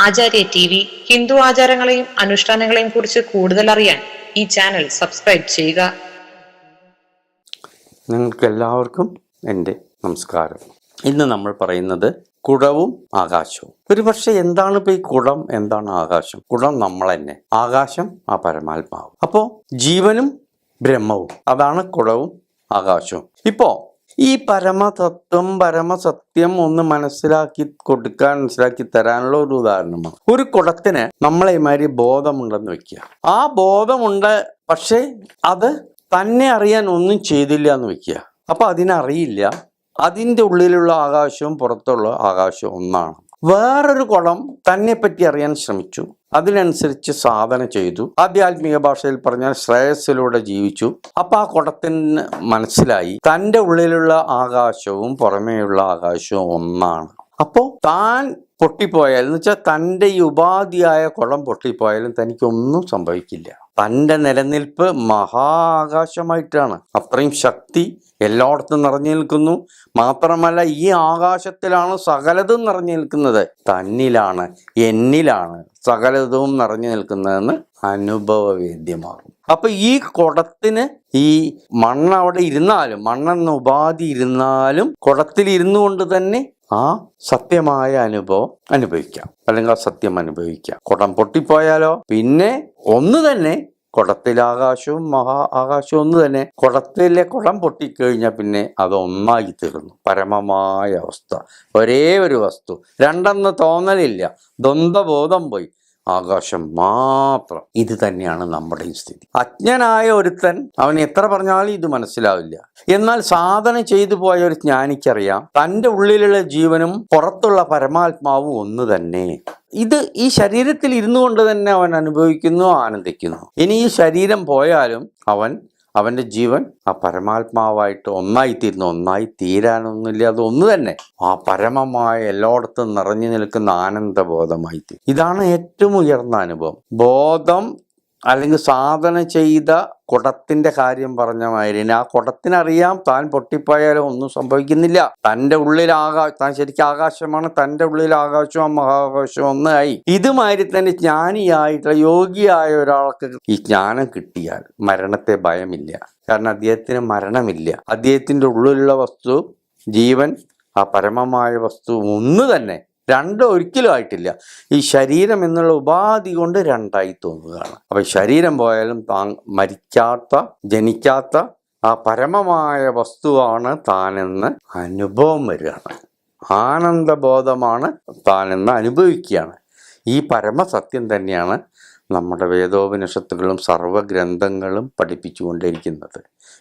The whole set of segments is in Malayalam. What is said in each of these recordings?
ആചാര്യ ടി വി ഹിന്ദു ആചാരങ്ങളെയും അനുഷ്ഠാനങ്ങളെയും കുറിച്ച് കൂടുതൽ അറിയാൻ ഈ ചാനൽ സബ്സ്ക്രൈബ് ചെയ്യുക. നിങ്ങൾക്ക് എല്ലാവർക്കും എന്റെ നമസ്കാരം. ഇന്ന് നമ്മൾ പറയുന്നത് കുടവും ആകാശവും. ഒരു പക്ഷെ എന്താണ് ഇപ്പൊ ഈ കുടം? എന്താണ് ആകാശം? കുടം നമ്മൾ തന്നെ. ആകാശം ആ പരമാത്മാവ്. അപ്പോൾ ജീവനും ബ്രഹ്മവും. അതാണ് കുടവും ആകാശവും. ഇപ്പോ ഈ പരമതത്വം പരമസത്യം ഒന്ന് മനസ്സിലാക്കി കൊടുക്കാൻ മനസ്സിലാക്കി തരാനുള്ള ഒരു ഉദാഹരണമാണ്. ഒരു കുടത്തിന് നമ്മളെ മാതിരി ബോധമുണ്ടെന്ന് വെക്കുക. ആ ബോധമുണ്ട് പക്ഷേ അത് തന്നെ അറിയാൻ ഒന്നും ചെയ്തില്ല എന്ന് വെക്കുക. അപ്പൊ അതിനറിയില്ല. അതിന്റെ ഉള്ളിലുള്ള ആകാശവും പുറത്തുള്ള ആകാശവും ഒന്നാണ്. വേറൊരു കുളം തന്നെ പറ്റി അറിയാൻ ശ്രമിച്ചു. അതിനനുസരിച്ച് സാധന ചെയ്തു. ആധ്യാത്മിക ഭാഷയിൽ പറഞ്ഞാൽ ശ്രേയസ്സിലൂടെ ജീവിച്ചു. അപ്പൊ ആ കുടത്തിന് മനസ്സിലായി. തന്റെ ഉള്ളിലുള്ള ആകാശവും പുറമേയുള്ള ആകാശവും ഒന്നാണ്. അപ്പോൾ താൻ പൊട്ടിപ്പോയാൽ എന്ന് വെച്ചാൽ തന്റെ ഈ ഉപാധിയായ കുളം പൊട്ടിപ്പോയാലും തനിക്കൊന്നും സംഭവിക്കില്ല. തന്റെ നിലനിൽപ്പ് മഹാകാശമായിട്ടാണ്. അത്രയും ശക്തി എല്ലായിടത്തും നിറഞ്ഞു നിൽക്കുന്നു. മാത്രമല്ല ഈ ആകാശത്തിലാണ് സകലതും നിറഞ്ഞു നിൽക്കുന്നത്. തന്നിലാണ് എന്നിലാണ് സകലതും നിറഞ്ഞു നിൽക്കുന്നതെന്ന് അനുഭവവേദ്യമാകും. അപ്പൊ ഈ കുടത്തിന് ഈ മണ്ണ് അവിടെ ഇരുന്നാലും മണ്ണെന്ന ഉപാധി ഇരുന്നാലും കുടത്തിൽ ഇരുന്നു കൊണ്ട് തന്നെ ആ സത്യമായ അനുഭവം അനുഭവിക്കാം. അല്ലെങ്കിൽ ആ സത്യം അനുഭവിക്കാം. കുടം പൊട്ടിപ്പോയാലോ? പിന്നെ ഒന്ന് തന്നെ കുടത്തിലെ ആകാശവും മഹാ ആകാശവും ഒന്ന് തന്നെ കുടത്തിലെ കുടം പൊട്ടിക്കഴിഞ്ഞാൽ പിന്നെ അത് ഒന്നായി തീർന്നു. പരമമായ അവസ്ഥ. ഒരേ ഒരു വസ്തു. രണ്ടെന്ന് തോന്നലില്ല. ദ്വന്ദ്ബോധം പോയി. ആകാശം മാത്രം. ഇത് തന്നെയാണ് നമ്മുടെ ഈ സ്ഥിതി. അജ്ഞനായ ഒരുത്തൻ അവൻ എത്ര പറഞ്ഞാലും ഇത് മനസ്സിലാവില്ല. എന്നാൽ സാധന ചെയ്തു പോയ ഒരു ജ്ഞാനിക്കറിയാം തന്റെ ഉള്ളിലുള്ള ജീവനും പുറത്തുള്ള പരമാത്മാവും ഒന്ന് തന്നെ. ഇത് ഈ ശരീരത്തിൽ ഇരുന്നു കൊണ്ട് തന്നെ അവൻ അനുഭവിക്കുന്നു ആനന്ദിക്കുന്നു. ഇനി ഈ ശരീരം പോയാലും അവൻ അവന്റെ ജീവൻ ആ പരമാത്മാവായിട്ട് ഒന്നായിത്തീരുന്നു. ഒന്നായി തീരാനൊന്നുമില്ല. അത് ഒന്ന് തന്നെ. ആ പരമമായ എല്ലായിടത്തും നിറഞ്ഞു നിൽക്കുന്ന ആനന്ദബോധമായി തീരും ഇതാണ് ഏറ്റവും ഉയർന്ന അനുഭവം. ബോധം അല്ലെങ്കിൽ സാധന ചെയ്ത കുടത്തിന്റെ കാര്യം പറഞ്ഞ മാതിരി ആ കുടത്തിനറിയാം താൻ പൊട്ടിപ്പോയാലും ഒന്നും സംഭവിക്കുന്നില്ല. തന്റെ ഉള്ളിൽ ആകാശം താൻ ശരിക്കും ആകാശമാണ് തന്റെ ഉള്ളിൽ ആകാശവും മഹാകാശവും ഒന്നായി. ഇതുമാതിരി തന്നെ ജ്ഞാനിയായിട്ടുള്ള യോഗിയായ ഒരാൾക്ക് ഈ ജ്ഞാനം കിട്ടിയാൽ മരണത്തെ ഭയമില്ല. കാരണം അദ്ദേഹത്തിന് മരണമില്ല. അദ്ദേഹത്തിന്റെ ഉള്ളിലുള്ള വസ്തു ജീവൻ ആ പരമമായ വസ്തു ഒന്ന് തന്നെ രണ്ട് ഒരിക്കലും ആയിട്ടില്ല. ഈ ശരീരം എന്നുള്ള ഉപാധി കൊണ്ട് രണ്ടായി തോന്നുകയാണ്. അപ്പൊ ശരീരം പോയാലും താൻ മരിക്കാത്ത ജനിക്കാത്ത ആ പരമമായ വസ്തുവാണ് താനെന്ന് അനുഭവം വരികയാണ്. ആനന്ദബോധമാണ് താനെന്ന് അനുഭവിക്കുകയാണ്. ഈ പരമസത്യം തന്നെയാണ് നമ്മുടെ വേദോപനിഷത്തുകളും സർവഗ്രന്ഥങ്ങളും പഠിപ്പിച്ചുകൊണ്ടിരിക്കുന്നത്.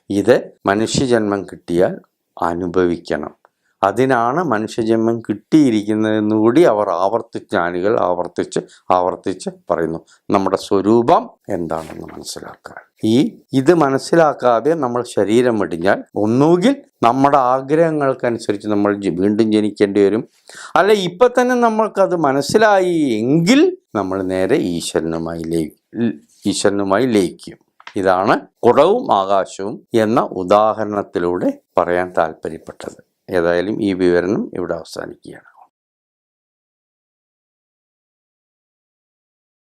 ഇത് മനുഷ്യജന്മം കിട്ടിയാൽ അനുഭവിക്കണം. അതിനാണ് മനുഷ്യജന്മം കിട്ടിയിരിക്കുന്നതെന്ന് കൂടി അവർ ആവർത്തിച്ച് ജ്ഞാനികൾ ആവർത്തിച്ച് ആവർത്തിച്ച് പറയുന്നു. നമ്മുടെ സ്വരൂപം എന്താണെന്ന് മനസ്സിലാക്കാൻ ഈ ഇത് മനസ്സിലാക്കാതെ നമ്മൾ ശരീരം വെടിഞ്ഞാൽ ഒന്നുകിൽ നമ്മുടെ ആഗ്രഹങ്ങൾക്കനുസരിച്ച് നമ്മൾ വീണ്ടും ജനിക്കേണ്ടി വരും. അല്ല ഇപ്പൊ തന്നെ നമ്മൾക്കത് മനസ്സിലായി എങ്കിൽ നമ്മൾ നേരെ ഈശ്വരനുമായി ലയി ഈശ്വരനുമായി ലയിക്കും. ഇതാണ് കുടവും ആകാശവും എന്ന ഉദാഹരണത്തിലൂടെ പറയാൻ താല്പര്യപ്പെട്ടത്. ഏതായാലും ഈ വിവരണം ഇവിടെ അവസാനിക്കുകയാണ്.